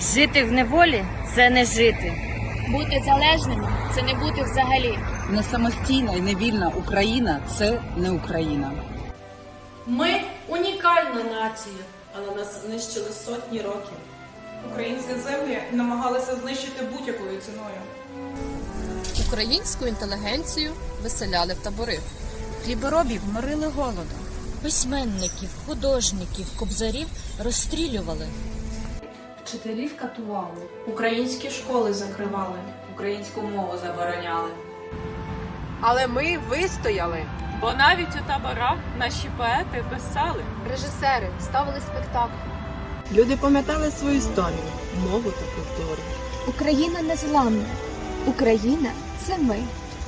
Жити в неволі це не жити. Бути залежними це не бути взагалі. Не самостійна і невільна Україна це не Україна. Ми унікальна нація, але нас знищили сотні років. Українські землі намагалися знищити будь-якою ціною. Українську інтелігенцію виселяли в табори. Хліборобів морили голодом. Письменників, художників, кобзарів розстрілювали. Вчителів катували, українські школи закривали, українську мову забороняли. Але ми вистояли. Бо навіть у таборах наші поети писали. Режисери ставили спектакль. Люди пам'ятали свою історію, мову та культуру. Україна незламна. Україна це ми.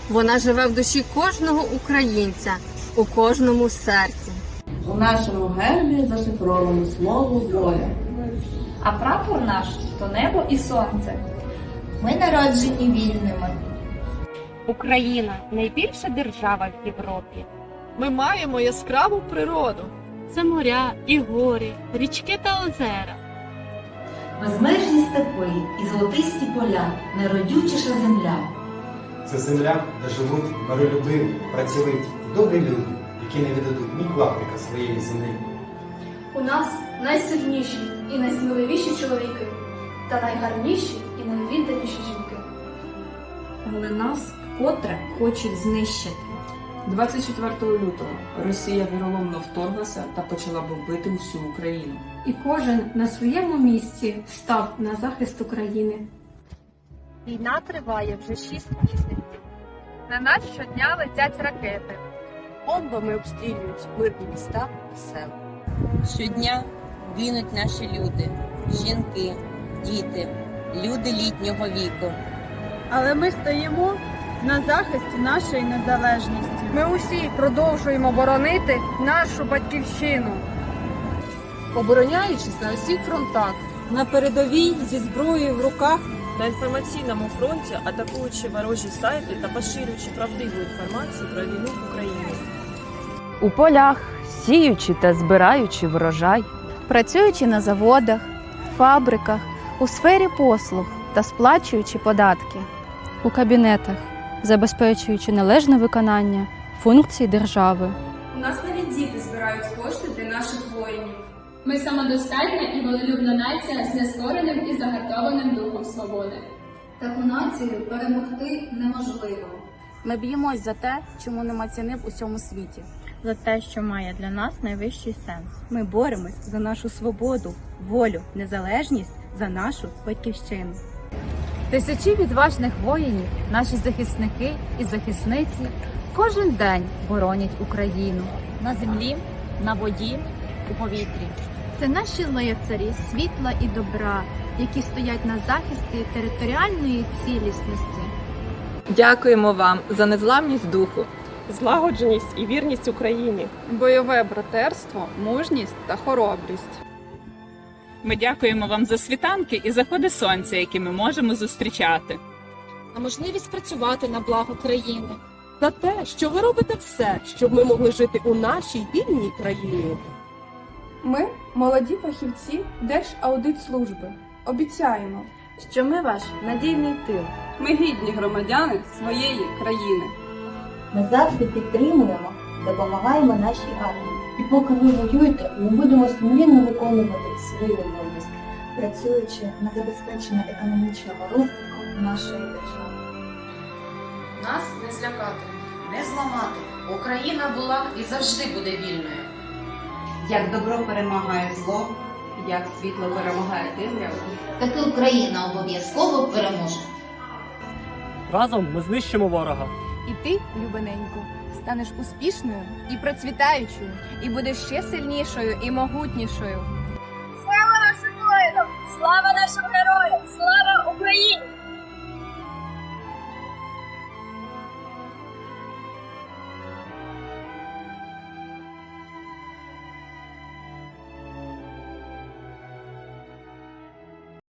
Вона живе в душі кожного українця, у кожному серці. У нашому гербі зашифровано слово воля. А прапор наш то небо і сонце. Ми народжені вільними. Україна найбільша держава в Європі. Ми маємо яскраву природу. Це моря і гори, річки та озера. Безмежні степи і золотисті поля, найродючіша земля. Це земля, де живуть миролюбиві, працьовиті і добрі люди, які не віддадуть ні клаптика своєї землі. У нас найсильніші і найсміливіші чоловіки, та найгарніші і найвідданіші жінки. Але нас вкотре хочуть знищити. 24 лютого Росія віроломно вторглася та почала бомбити всю Україну. І кожен на своєму місці встав на захист України. Війна триває вже шість місяців. На нас щодня летять ракети. Бомбами обстрілюють мирні міста і села. Щодня гинуть наші люди, жінки, діти, люди літнього віку. Але ми стоїмо на захисті нашої незалежності. Ми усі продовжуємо боронити нашу батьківщину. Обороняючись на усіх фронтах, на передовій зі зброєю в руках, на інформаційному фронті, атакуючи ворожі сайти та поширюючи правдиву інформацію про війну в Україні. У полях, сіючи та збираючи врожай, Працюючи на заводах, фабриках, у сфері послуг та сплачуючи податки. у кабінетах, забезпечуючи належне виконання функцій держави. У нас навіть діти збирають кошти для наших воїнів. Ми самодостатня і волелюбна нація з нескореним і загартованим духом свободи. Таку націю перемогти неможливо. Ми б'ємось за те, чому нема ціни в усьому світі. За те, що має для нас найвищий сенс. Ми боремось за нашу свободу, волю, незалежність, за нашу батьківщину. Тисячі відважних воїнів, наші захисники і захисниці кожен день боронять Україну На землі, на воді, у повітрі. Це наші лицарі світла і добра, які стоять на захисті територіальної цілісності. Дякуємо вам за незламність духу, злагодженість і вірність Україні, бойове братерство, мужність та хоробрість. Ми дякуємо вам за світанки і заходи сонця, які ми можемо зустрічати. А можливість працювати на благо країни. За те, що ви робите все, щоб ми могли жити у нашій вільній країні. Ми молоді фахівці Держаудитслужби. Обіцяємо, Що ми ваш надійний тил. ми гідні громадяни своєї країни. Ми завжди підтримуємо, допомагаємо нашій армії. І поки ви воюєте, ми будемо сумлінно виконувати свої обов'язки, працюючи на забезпечення економічного розвитку нашої держави. Нас не злякати, не зламати. Україна була і завжди буде вільною. Як добро перемагає зло, як світло перемагає темряву. Таки Україна обов'язково переможе. Разом ми знищимо ворога. І ти, любененько, станеш успішною і процвітаючою, і будеш ще сильнішою і могутнішою. Слава нашим воїнам! Слава нашим героям! Слава